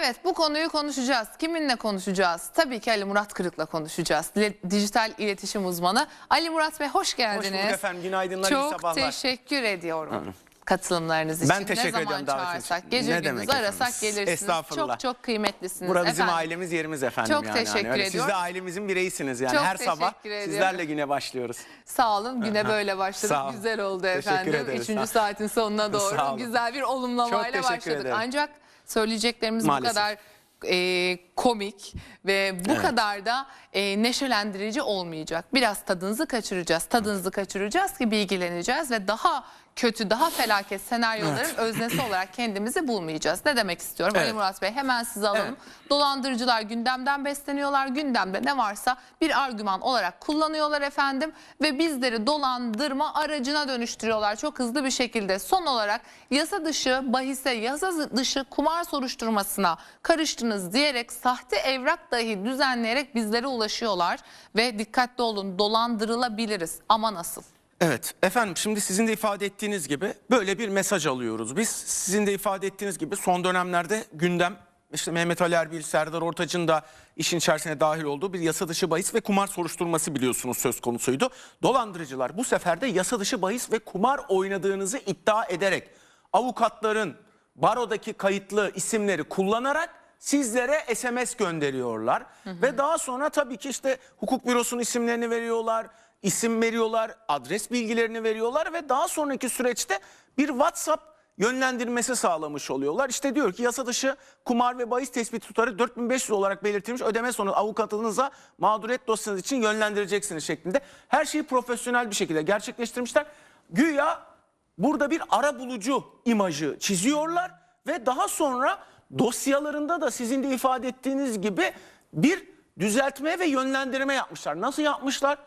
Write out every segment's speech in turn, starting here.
Evet bu konuyu konuşacağız. Kiminle konuşacağız? Tabii ki Ali Murat Kırık'la konuşacağız. Dijital iletişim uzmanı. Ali Murat Bey hoş geldiniz. bulduk efendim. Günaydınlar, iyi Çok sabahlar. teşekkür ediyorum. Katılımlarınız için. Ben teşekkür ne zaman çağırsak, gece Ne gündüz arasak efendim? gelirsiniz. Estağfurullah. Çok çok kıymetlisiniz. Bura bizim efendim. ailemiz yerimiz efendim Çok yani. Hani teşekkür. Siz ediyorum. de ailemizin bireysiniz yani. Çok Her sabah teşekkür ediyorum. sizlerle güne başlıyoruz. Sağ olun. Güne böyle başladık. Sağ olun. Güzel oldu Teşekkür efendim. ederiz. Üçüncü saatin sonuna doğru güzel bir olumlamayla Çok teşekkür başladık. ederim. Ancak söyleyeceklerimiz bu Maalesef. kadar e, komik ve bu Evet. kadar da e, neşelendirici olmayacak. Biraz tadınızı kaçıracağız. Tadınızı kaçıracağız ki bilgileneceğiz ve daha kötü, daha felaket senaryoların öznesi olarak kendimizi bulmayacağız. Ne demek istiyorum? Evet. Ali Murat Bey hemen size alalım. Dolandırıcılar gündemden besleniyorlar. Gündemde ne varsa bir argüman olarak kullanıyorlar efendim ve bizleri dolandırma aracına dönüştürüyorlar çok hızlı bir şekilde. Son olarak yasa dışı bahise, yasa dışı kumar soruşturmasına karıştınız diyerek sahte evrak dahi düzenleyerek bizlere ulaşıyorlar ve dikkatli olun dolandırılabiliriz ama nasıl? Evet efendim şimdi sizin de ifade ettiğiniz gibi böyle bir mesaj alıyoruz. Biz sizin de ifade ettiğiniz gibi son dönemlerde gündem işte Mehmet Ali Erbil, Serdar Ortaç'ın da işin içerisine dahil olduğu bir yasa dışı bahis ve kumar soruşturması biliyorsunuz söz konusuydu. Dolandırıcılar bu sefer de yasa dışı bahis ve kumar oynadığınızı iddia ederek avukatların barodaki kayıtlı isimleri kullanarak sizlere SMS gönderiyorlar. Ve daha sonra tabii ki işte hukuk bürosunun isimlerini veriyorlar, isim veriyorlar, adres bilgilerini veriyorlar ve daha sonraki süreçte bir WhatsApp yönlendirmesi sağlamış oluyorlar. İşte diyor ki yasa dışı kumar ve bahis tespit tutarı 4500 olarak belirtilmiş ödeme sonu avukatınıza mağduriyet dosyanız için yönlendireceksiniz şeklinde. Her şeyi profesyonel bir şekilde gerçekleştirmişler. Güya burada bir ara bulucu imajı çiziyorlar ve daha sonra dosyalarında da sizin de ifade ettiğiniz gibi bir düzeltme ve yönlendirme yapmışlar. Nasıl yapmışlar?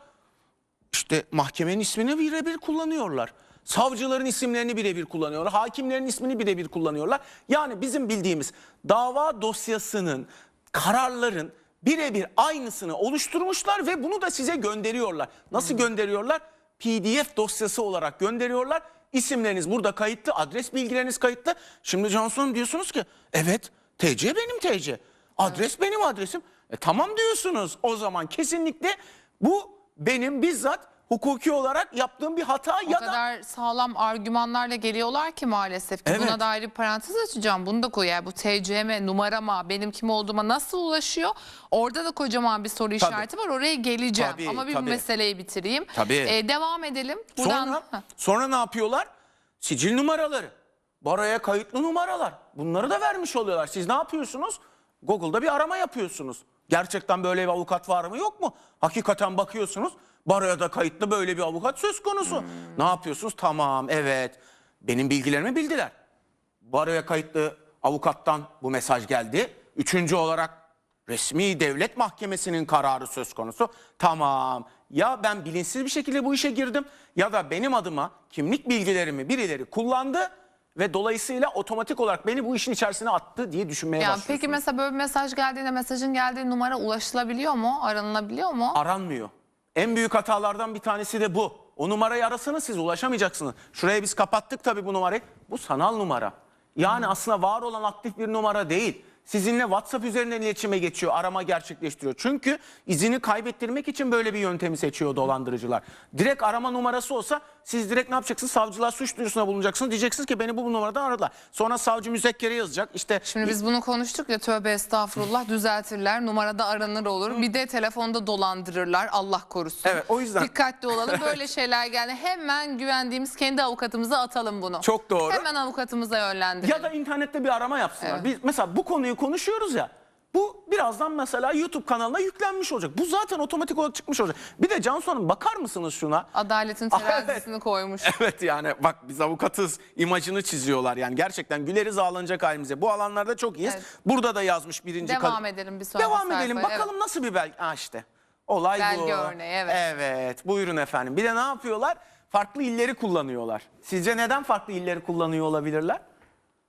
İşte mahkemenin ismini birebir kullanıyorlar. Savcıların isimlerini birebir kullanıyorlar. Hakimlerin ismini birebir kullanıyorlar. Yani bizim bildiğimiz dava dosyasının, kararların birebir aynısını oluşturmuşlar ve bunu da size gönderiyorlar. Nasıl gönderiyorlar? PDF dosyası olarak gönderiyorlar. İsimleriniz burada kayıtlı, adres bilgileriniz kayıtlı. Şimdi Johnson diyorsunuz ki evet TC benim TC. Adres benim adresim. E, tamam diyorsunuz. O zaman kesinlikle bu benim bizzat hukuki olarak yaptığım bir hata O ya da kadar sağlam argümanlarla geliyorlar ki maalesef ki Evet. buna dair bir parantez açacağım. Bunu da koy yani bu TCM numarama benim kim olduğuma nasıl ulaşıyor? Orada da kocaman bir soru işareti var. Oraya geleceğim. Tabii, Ama bir tabii. meseleyi bitireyim. Tabii. Ee, devam edelim. Buradan sonra sonra ne yapıyorlar? Sicil numaraları, baroya kayıtlı numaralar. Bunları da vermiş oluyorlar. Siz ne yapıyorsunuz? Google'da bir arama yapıyorsunuz. Gerçekten böyle bir avukat var mı yok mu? Hakikaten bakıyorsunuz. Baroya da kayıtlı böyle bir avukat söz konusu. Hmm. Ne yapıyorsunuz? Tamam evet. Benim bilgilerimi bildiler. Baroya kayıtlı avukattan bu mesaj geldi. Üçüncü olarak resmi devlet mahkemesinin kararı söz konusu. Tamam ya ben bilinçsiz bir şekilde bu işe girdim ya da benim adıma kimlik bilgilerimi birileri kullandı ve dolayısıyla otomatik olarak beni bu işin içerisine attı diye düşünmeye Yani başlıyorsunuz. peki mesela böyle bir mesaj geldiğinde mesajın geldiği numara ulaşılabiliyor mu? Aranılabiliyor mu? aranmıyor. En büyük hatalardan bir tanesi de bu. O numarayı arasanız siz ulaşamayacaksınız. Şuraya biz kapattık tabii bu numarayı. Bu sanal numara. Yani aslında var olan aktif bir numara değil. Sizinle WhatsApp üzerinden iletişime geçiyor, arama gerçekleştiriyor. Çünkü izini kaybettirmek için böyle bir yöntemi seçiyor dolandırıcılar. Direkt arama numarası olsa siz direkt ne yapacaksınız? Savcılığa suç duyurusuna bulunacaksınız. Diyeceksiniz ki beni bu numaradan aradılar. Sonra savcı müzekkere yazacak. İşte Şimdi biz bunu konuştuk ya tövbe estağfurullah düzeltirler numarada aranır olur bir de telefonda dolandırırlar Allah korusun. Evet, o yüzden- Dikkatli olalım böyle şeyler geldi hemen güvendiğimiz kendi avukatımıza atalım bunu. Çok doğru. Hemen avukatımıza yönlendirelim. Ya da internette bir arama yapsınlar. Evet. Biz mesela bu konuyu konuşuyoruz ya. Bu birazdan mesela YouTube kanalına yüklenmiş olacak. Bu zaten otomatik olarak çıkmış olacak. Bir de Cansu Hanım bakar mısınız şuna? Adaletin Ah, evet. terazisini koymuş. Evet yani bak biz avukatız imajını çiziyorlar yani gerçekten güleriz ağlanacak halimize. Bu alanlarda çok iyiyiz. Evet. Burada da yazmış birinci Devam edelim bir sonraki Devam edelim bakalım nasıl bir belge. Ha işte olay bu. Belge örneği, evet. Evet buyurun efendim. Bir de ne yapıyorlar? Farklı illeri kullanıyorlar. Sizce neden farklı illeri kullanıyor olabilirler?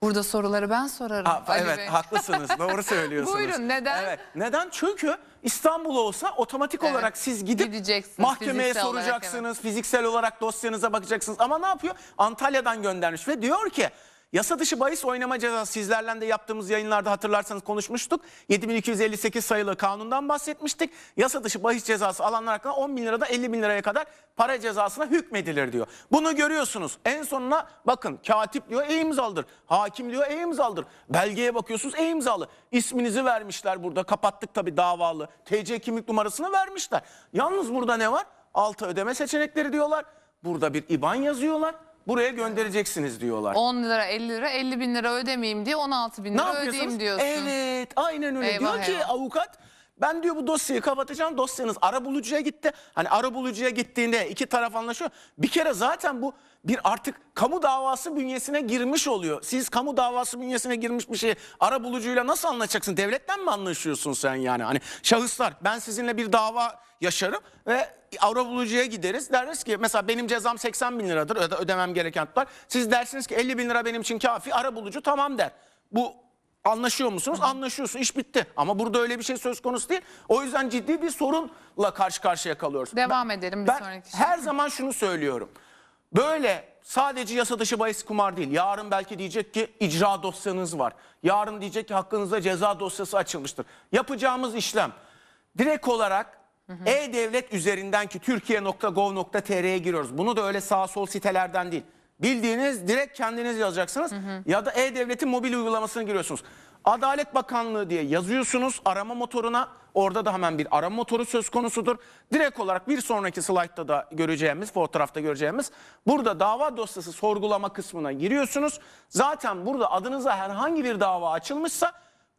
Burada soruları ben sorarım. Ha, Ali evet Bey. haklısınız doğru söylüyorsunuz. Buyurun, neden? Evet. Neden? Çünkü İstanbul olsa otomatik Evet. olarak siz gidip Gideceksiniz, mahkemeye fiziksel olarak, soracaksınız. Fiziksel olarak dosyanıza bakacaksınız. Ama ne yapıyor? Antalya'dan göndermiş ve diyor ki Yasa dışı bahis oynama cezası sizlerle de yaptığımız yayınlarda hatırlarsanız konuşmuştuk. 7258 sayılı kanundan bahsetmiştik. Yasa dışı bahis cezası alanlar hakkında 10 bin lirada 50 bin liraya kadar para cezasına hükmedilir diyor. Bunu görüyorsunuz. En sonuna bakın katip diyor e imzalıdır. Hakim diyor e imzalıdır. Belgeye bakıyorsunuz e imzalı. İsminizi vermişler burada. Kapattık tabii davalı. TC kimlik numarasını vermişler. Yalnız burada ne var? Altı ödeme seçenekleri diyorlar. Burada bir IBAN yazıyorlar. Buraya göndereceksiniz diyorlar. 10 lira 50 lira 50 bin lira ödemeyeyim diye 16 bin Ne lira yapıyorsunuz? ödeyeyim diyorsun. Evet aynen öyle. Eyvah, diyor ki eyvah. avukat ben diyor bu dosyayı kapatacağım. Dosyanız ara bulucuya gitti. Hani ara bulucuya gittiğinde iki taraf anlaşıyor. Bir kere zaten bu bir artık kamu davası bünyesine girmiş oluyor. Siz kamu davası bünyesine girmiş bir şeyi ara bulucuyla nasıl anlaşacaksın? Devletten mi anlaşıyorsun sen yani? Hani şahıslar ben sizinle bir dava yaşarım ve ara bulucuya gideriz. Deriz ki mesela benim cezam 80 bin liradır öde, ödemem gereken tutar. Siz dersiniz ki 50 bin lira benim için kafi ara bulucu tamam der. Bu Anlaşıyor musunuz? Anlaşıyorsun. İş bitti. Ama burada öyle bir şey söz konusu değil. O yüzden ciddi bir sorunla karşı karşıya kalıyoruz. Devam edelim bir ben sonraki şey. her zaman şunu söylüyorum. Böyle sadece yasa dışı bahis kumar değil. Yarın belki diyecek ki icra dosyanız var. Yarın diyecek ki hakkınızda ceza dosyası açılmıştır. Yapacağımız işlem direkt olarak e-devlet üzerinden ki türkiye.gov.tr'ye giriyoruz. Bunu da öyle sağ sol sitelerden değil. Bildiğiniz direkt kendiniz yazacaksınız ya da e-devletin mobil uygulamasına giriyorsunuz. Adalet Bakanlığı diye yazıyorsunuz arama motoruna. Orada da hemen bir arama motoru söz konusudur. Direkt olarak bir sonraki slaytta da göreceğimiz, fotoğrafta göreceğimiz burada dava dosyası sorgulama kısmına giriyorsunuz. Zaten burada adınıza herhangi bir dava açılmışsa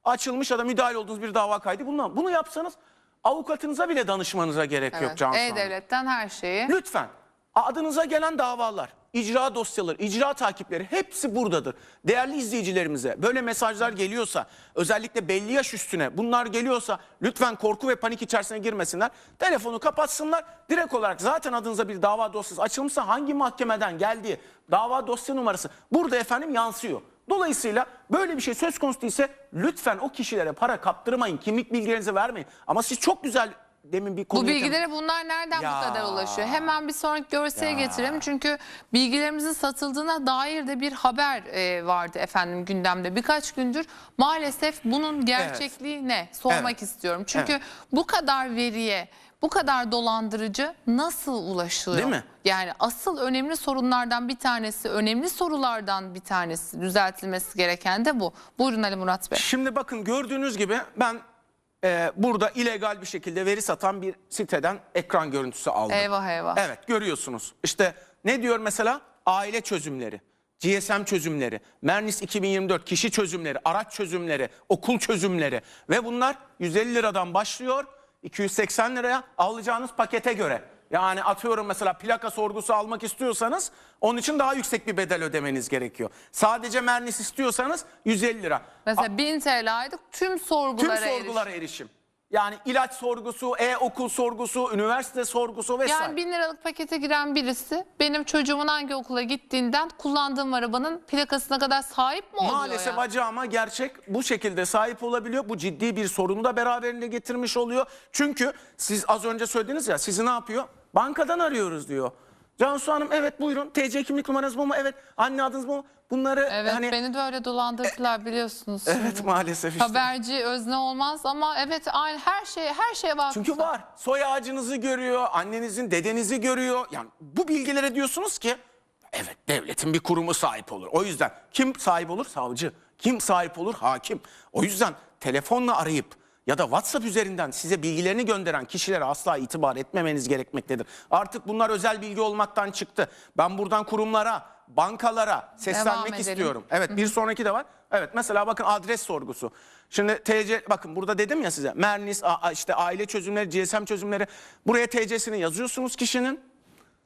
açılmış ya da müdahil olduğunuz bir dava kaydı bundan. Bunu yapsanız avukatınıza bile danışmanıza gerek yok Evet. Cansu Hanım. E-Devlet'ten her şeyi. Lütfen adınıza gelen davalar, icra dosyaları, icra takipleri hepsi buradadır. Değerli izleyicilerimize böyle mesajlar geliyorsa, özellikle belli yaş üstüne bunlar geliyorsa lütfen korku ve panik içerisine girmesinler. Telefonu kapatsınlar. Direkt olarak zaten adınıza bir dava dosyası açılmışsa hangi mahkemeden geldiği dava dosya numarası burada efendim yansıyor. Dolayısıyla böyle bir şey söz konusu değilse lütfen o kişilere para kaptırmayın. Kimlik bilgilerinizi vermeyin. Ama siz çok güzel demin bir Bu konuyu... bilgilere bunlar nereden Ya. bu kadar ulaşıyor? Hemen bir sonraki görsele getirelim. Çünkü bilgilerimizin satıldığına dair de bir haber e, vardı efendim gündemde. Birkaç gündür maalesef bunun gerçekliği ne? Sormak Evet. istiyorum. Çünkü Evet. bu kadar veriye, bu kadar dolandırıcı nasıl ulaşılıyor? Değil mi? Yani asıl önemli sorunlardan bir tanesi, önemli sorulardan bir tanesi düzeltilmesi gereken de bu. Buyurun Ali Murat Bey. Şimdi bakın gördüğünüz gibi ben e, burada illegal bir şekilde veri satan bir siteden ekran görüntüsü aldım. Eyvah eyvah. Evet görüyorsunuz. İşte ne diyor mesela? Aile çözümleri, GSM çözümleri, Mernis 2024 kişi çözümleri, araç çözümleri, okul çözümleri ve bunlar 150 liradan başlıyor 280 liraya alacağınız pakete göre. Yani atıyorum mesela plaka sorgusu almak istiyorsanız onun için daha yüksek bir bedel ödemeniz gerekiyor. Sadece Mernis istiyorsanız 150 lira. Mesela 1000 TL aylık tüm Tüm sorgulara erişim. sorgulara erişim. Yani ilaç sorgusu, e-okul sorgusu, üniversite sorgusu vesaire. Yani bin liralık pakete giren birisi benim çocuğumun hangi okula gittiğinden kullandığım arabanın plakasına kadar sahip mi oluyor Maalesef ya? acı ama gerçek bu şekilde sahip olabiliyor. Bu ciddi bir sorunu da beraberinde getirmiş oluyor. Çünkü siz az önce söylediniz ya sizi ne yapıyor? Bankadan arıyoruz diyor. Cansu Hanım evet buyurun. TC kimlik numaranız bu mu? Evet. Anne adınız bu mu? Bunları Evet hani... beni de öyle dolandırdılar biliyorsunuz. Evet maalesef işte. Haberci özne olmaz ama evet aynı her şey her şeye bak. Çünkü var. Soy ağacınızı görüyor, annenizin, dedenizi görüyor. Yani bu bilgilere diyorsunuz ki evet devletin bir kurumu sahip olur. O yüzden kim sahip olur? Savcı. Kim sahip olur? Hakim. O yüzden telefonla arayıp ya da WhatsApp üzerinden size bilgilerini gönderen kişilere asla itibar etmemeniz gerekmektedir. Artık bunlar özel bilgi olmaktan çıktı. Ben buradan kurumlara, bankalara seslenmek istiyorum. Evet bir sonraki de var. Evet mesela bakın adres sorgusu. Şimdi TC bakın burada dedim ya size Mernis işte aile çözümleri, GSM çözümleri. Buraya TC'sini yazıyorsunuz kişinin.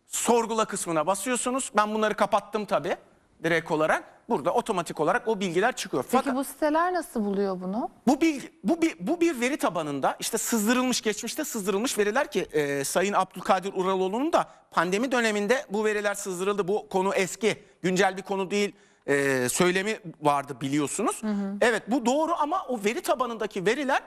Sorgula kısmına basıyorsunuz. Ben bunları kapattım tabii direkt olarak. Burada otomatik olarak o bilgiler çıkıyor. Peki Fakat bu siteler nasıl buluyor bunu? bu bilgi bu bir bu bir veri tabanında işte sızdırılmış geçmişte sızdırılmış veriler ki e, Sayın Abdülkadir Uraloğlu'nun da pandemi döneminde bu veriler sızdırıldı. Bu konu eski, güncel bir konu değil. e, söylemi vardı biliyorsunuz. Evet bu doğru ama o veri tabanındaki veriler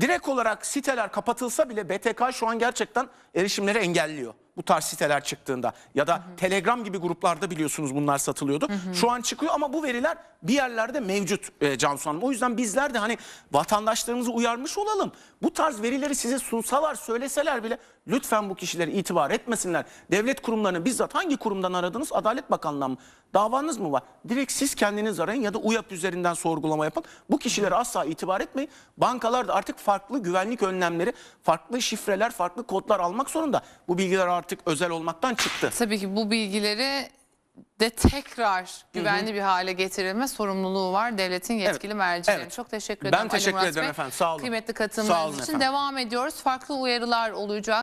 direkt olarak siteler kapatılsa bile BTK şu an gerçekten erişimleri engelliyor. Bu tarz siteler çıktığında ya da Telegram gibi gruplarda biliyorsunuz bunlar satılıyordu. Şu an çıkıyor ama bu veriler bir yerlerde mevcut e, Cansu Hanım. O yüzden bizler de hani vatandaşlarımızı uyarmış olalım. Bu tarz verileri size sunsalar söyleseler bile lütfen bu kişileri itibar etmesinler. Devlet kurumlarını bizzat hangi kurumdan aradınız? Adalet Bakanlığı'ndan mı? Davanız mı var? Direkt siz kendiniz arayın ya da UYAP üzerinden sorgulama yapın. Bu kişilere asla itibar etmeyin. Bankalar da artık farklı güvenlik önlemleri, farklı şifreler, farklı kodlar almak zorunda. Bu bilgiler artık özel olmaktan çıktı. Tabii ki bu bilgileri de tekrar güvenli bir hale getirilme sorumluluğu var devletin yetkili mercilerinin. evet. Çok teşekkür Ben ederim. Ali teşekkür Murat ederim Bey. efendim, sağ olun. Kıymetli Sağ katılımlarınız olun için efendim. devam ediyoruz. Farklı uyarılar olacak.